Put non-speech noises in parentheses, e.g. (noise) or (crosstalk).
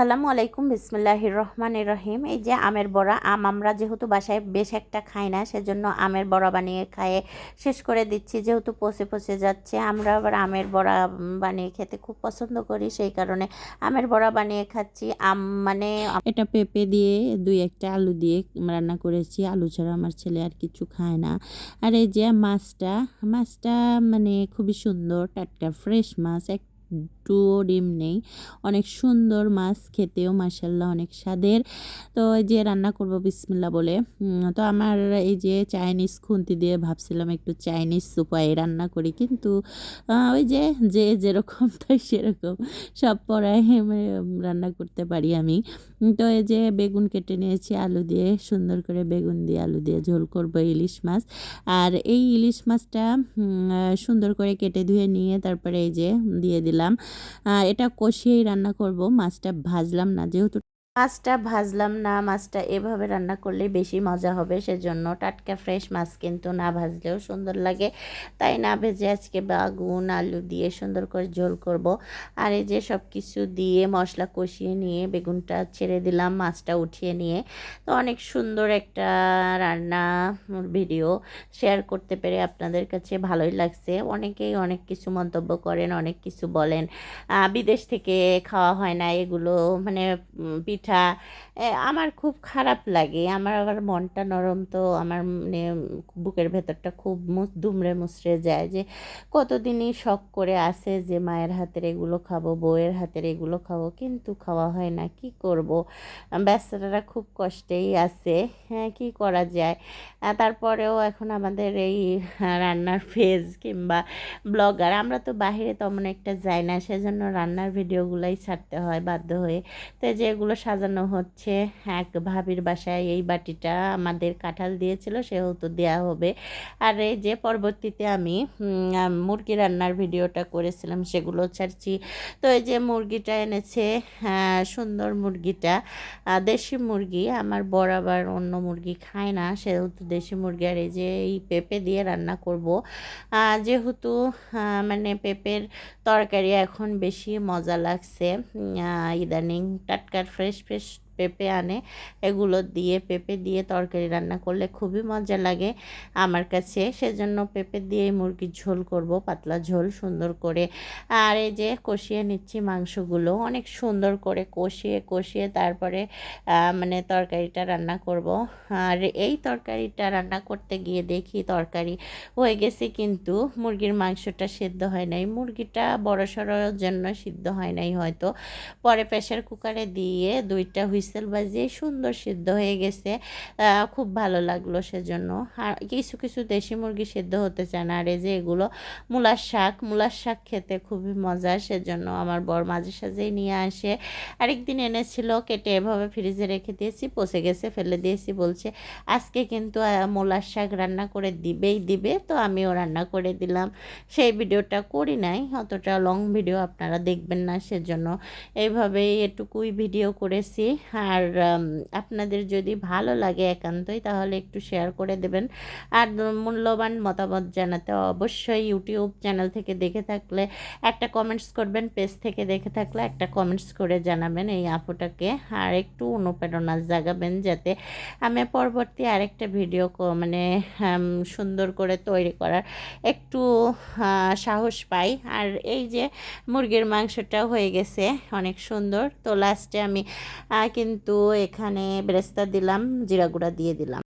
সালামু আলাইকুম, বিসমিল্লাহির রহমান রহিম। এই যে আমের বড়া, আম আমরা যেহেতু বাসায় বেশ একটা খাই না, সেজন্য আমের বড়া বানিয়ে খায়ে শেষ করে দিচ্ছি। যেহেতু পচে পচে যাচ্ছে, আমরা আবার আমের বড়া বানিয়ে খেতে খুব পছন্দ করি, সেই কারণে আমের বড়া বানিয়ে খাচ্ছি। আম মানে এটা পেঁপে দিয়ে দুই একটা আলু দিয়ে রান্না করেছি। আলু ছাড়া আমার ছেলে আর কিছু খায় না। আর এই যে মাছটা মাছটা মানে খুবই সুন্দর, টাটকা, ফ্রেশ মাছ একটুও ডিম নেই। অনেক সুন্দর মাছ খেতেও মাসাল্লাহ অনেক স্বাদের। তো যে রান্না করব বিসমিল্লা বলে। তো আমার এই যে চাইনিজ খুন্তি দিয়ে ভাবছিলাম একটু চাইনিজ উপায়ে রান্না করি, কিন্তু ওই যে যে যেরকম (laughs) তাই সেরকম। সব পড়ায় রান্না করতে পারি আমি। তো এই যে বেগুন কেটে নিয়েছি, আলু দিয়ে সুন্দর করে বেগুন দিয়ে আলু দিয়ে ঝোল করব ইলিশ মাছ। আর এই ইলিশ মাছটা সুন্দর করে কেটে ধুয়ে নিয়ে তারপরে এই যে দিয়ে দিলাম। এটা কষিয়েই রান্না করব। মাছটা ভাজলাম না যেহেতু মাছটা ভাজলাম না, মাছটা এভাবে রান্না করলে বেশি মজা হবে, সেজন্য টাটকা ফ্রেশ মাছ কিন্তু না ভাজলেও সুন্দর লাগে। তাই না ভেজে আজকে বাগুন, আলু দিয়ে সুন্দর করে ঝোল করব। আর এই যে সব কিছু দিয়ে মশলা কষিয়ে নিয়ে বেগুনটা ছেড়ে দিলাম মাছটা উঠিয়ে নিয়ে। তো অনেক সুন্দর একটা রান্না ভিডিও শেয়ার করতে পেরে আপনাদের কাছে ভালোই লাগছে। অনেকেই অনেক কিছু মন্তব্য করেন, অনেক কিছু বলেন। বিদেশ থেকে খাওয়া হয় না, এগুলো মানে পিঠা আমার খুব খারাপ লাগে। আমার আবার মনটা নরম তো আমার মানে বুকের ভেতরটা খুব দুমড়ে মুচড়ে যায় যে কতদিনই শখ করে আসে যে মায়ের হাতের এগুলো খাব, বউয়ের হাতের এগুলো খাব, কিন্তু খাওয়া হয় না। কি করব? ব্যস্ততারা খুব কষ্টেই আছে। হ্যাঁ কি করা যায়? তারপরেও এখন আমাদের এই রান্নার ফেজ কিংবা ব্লগার, আমরা তো বাইরে তেমন একটা যাই না, সেজন্য রান্নার ভিডিওগুলোই ছাড়তে হয় বাধ্য হয়ে। তো যেগুলো সাজানো হচ্ছে। এক ভাবির বাসায় এই বাটিটা আমাদের কাঁঠাল দিয়েছিল, সেহেতু দেওয়া হবে। আর এই যে পরবর্তীতে আমি মুরগি রান্নার ভিডিওটা করেছিলাম, সেগুলো ছাড়ছি। তো এই যে মুরগিটা এনেছে সুন্দর মুরগিটা। দেশি মুরগি, আমার বর আবার অন্য মুরগি খায় না, সেহেতু দেশি মুরগি। আর এই যে এই পেঁপে দিয়ে রান্না করব। যেহেতু মানে পেঁপের তরকারি এখন বেশি মজা লাগছে ইদানিং টাটকার ফ্রেশ ফ্রেশ পেঁপে আনে, এগুলো দিয়ে পেঁপে দিয়ে তরকারি রান্না করলে খুবই মজা লাগে আমার কাছে। সেজন্য পেঁপে দিয়ে মুরগির ঝোল করব, পাতলা ঝোল সুন্দর করে। আর এই যে কষিয়ে নিচ্ছি মাংসগুলো, অনেক সুন্দর করে কষিয়ে কষিয়ে তারপরে মানে তরকারিটা রান্না করব। আর এই তরকারিটা রান্না করতে গিয়ে দেখি তরকারি হয়ে গেছে কিন্তু মুরগির মাংসটা সেদ্ধ হয় নাই। মুরগিটা বড় সড়োর জন্য সিদ্ধ হয় নাই হয়তো। পরে প্রেশার কুকারে দিয়ে দুইটা হুইসেল বাজিয়ে সুন্দর সিদ্ধ হয়ে গেছে। খুব ভালো লাগল সেজন্য। আর কিছু কিছু দেশি মুরগি সিদ্ধ হতে চায় না। আর যে এগুলো, মূলার শাক মূলার শাক খেতে খুবই মজা সেজন্য আমার বর মাঝে সাঝেই নিয়ে আসে। আরেকদিন এনেছিল, কেটে এভাবে ফ্রিজে রেখে দিয়েছি, পচে গেছে, ফেলে দিয়েছি, বলছে, আজকে কিন্তু মূলার শাক রান্না করে দিবেই দিবে। তো আমিও রান্না করে দিলাম। সেই ভিডিওটা করি নাই, অতটা লং ভিডিও আপনারা দেখবেন না সেজন্য। এইভাবেই এটুকুই ভিডিও করেছি। আর আপনাদের যদি ভালো লাগে একান্তই, তাহলে একটু শেয়ার করে দেবেন। আর মূল্যবান মতামত জানাতে অবশ্যই ইউটিউব চ্যানেল থেকে দেখে থাকলে, একটা কমেন্টস করবেন পেজ থেকে দেখে থাকলে একটা কমেন্টস করে জানাবেন এই আপুটাকে। আর একটু অনুপ্রেরণা জাগাবেন যাতে আমি পরবর্তী আরেকটা ভিডিও মানে সুন্দর করে তৈরি করার একটু সাহস পাই। আর এই যে মুরগির মাংসটাও হয়ে গেছে অনেক সুন্দর। তো লাস্টে আমি কিন্তু এখানে বেরেস্তা দিলাম জিরা গুঁড়া দিয়ে দিলাম।